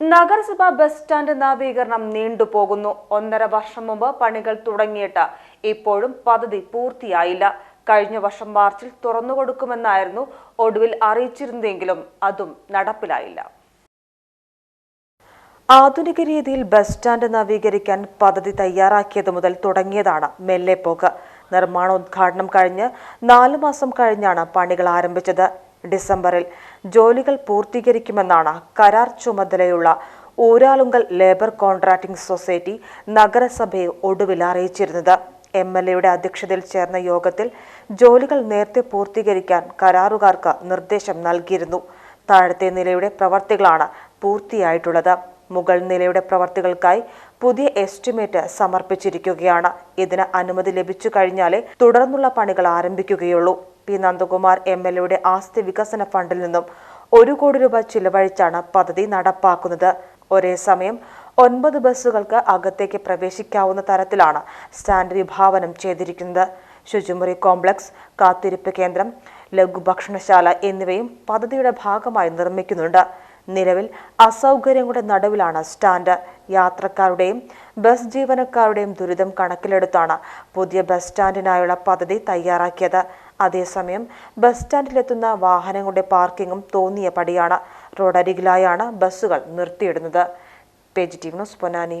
നഗരസഭ bus stand നവീകരണം നീണ്ടുപോകുന്നു ഒന്നര വർഷം മുമ്പ് പണികൾ തുടങ്ങിയിട്ട് ഇപ്പോഴും പദ്ധതി പൂർത്തിയായില്ല. കഴിഞ്ഞ വർഷം മാർച്ചിൽ തുറന്നുകൊടുക്കുമെന്നായിരുന്നു ഒടുവിൽ അറിയിച്ചിരുന്നെങ്കിലും അതും നടപ്പിലായില്ല. ആധുനിക രീതിയിൽ ബസ് സ്റ്റാൻഡ് നവീകരിക്കാൻ പദ്ധതി തയ്യാറാക്കിയത് മുതൽ തുടങ്ങിയതാണ് മെല്ലെ പോക്ക് നിർമ്മാണോദ്ഘാടനം കഴിഞ്ഞ് നാലു മാസം കഴിഞ്ഞാണ് പണികൾ ആരംഭിച്ചത്. ഡിസംബറിൽ. ജോലികൾ പൂർത്തീകരിക്കുമെന്നാണ് കരാർ ചുമതലയുള്ള ഊരാളുങ്കൽ ലേബർ കോൺട്രാക്ടിംഗ് സൊസൈറ്റി നഗരസഭയെ ഒടുവിൽ അറിയിച്ചിരുന്നത്. എം എൽ എയുടെ അധ്യക്ഷതയിൽ ചേർന്ന യോഗത്തിൽ ജോലികൾ നേരത്തെ പൂർത്തീകരിക്കാൻ കരാറുകാർക്ക് നിർദ്ദേശം നൽകിയിരുന്നു. താഴത്തെ നിലയുടെ പ്രവർത്തികളാണ് പൂർത്തിയായിട്ടുള്ളത്. മുകൾ നിലയുടെ പ്രവർത്തികൾക്കായി പുതിയ എസ്റ്റിമേറ്റ് സമർപ്പിച്ചിരിക്കുകയാണ്. ഇതിന് അനുമതി ലഭിച്ചു കഴിഞ്ഞാലേ തുടർന്നുള്ള പണികൾ ആരംഭിക്കുകയുള്ളൂ. പി. നന്ദകുമാർ എം. എൽ. എയുടെ ആസ്തി വികസന ഫണ്ടിൽ നിന്നും ഒരു കോടി രൂപ ചിലവഴിച്ചാണ് പദ്ധതി നടപ്പാക്കുന്നത്. ഒരേ സമയം ഒൻപത് ബസ്സുകൾക്ക് അകത്തേക്ക് പ്രവേശിക്കാവുന്ന തരത്തിലാണ് സ്റ്റാൻഡ് വിഭാവനം ചെയ്തിരിക്കുന്നത്. ശുചിമുറി കോംപ്ലക്സ് കാത്തിരിപ്പ് കേന്ദ്രം ലഘുഭക്ഷണശാല എന്നിവയും പദ്ധതിയുടെ ഭാഗമായി നിർമ്മിക്കുന്നുണ്ട്. നിലവിൽ അസൗകര്യങ്ങളുടെ നടുവിലാണ് സ്റ്റാൻഡ്. യാത്രക്കാരുടെയും ബസ് ജീവനക്കാരുടെയും ദുരിതം കണക്കിലെടുത്താണ് പുതിയ ബസ് സ്റ്റാൻഡിനായുള്ള പദ്ധതി തയ്യാറാക്കിയത്. അതേസമയം ബസ് സ്റ്റാൻഡിലെത്തുന്ന വാഹനങ്ങളുടെ പാർക്കിങ്ങും തോന്നിയ പടിയാണ്. റോഡരികിലായാണ് ബസ്സുകൾ നിർത്തിയിടുന്നത്. Page T Ponnani.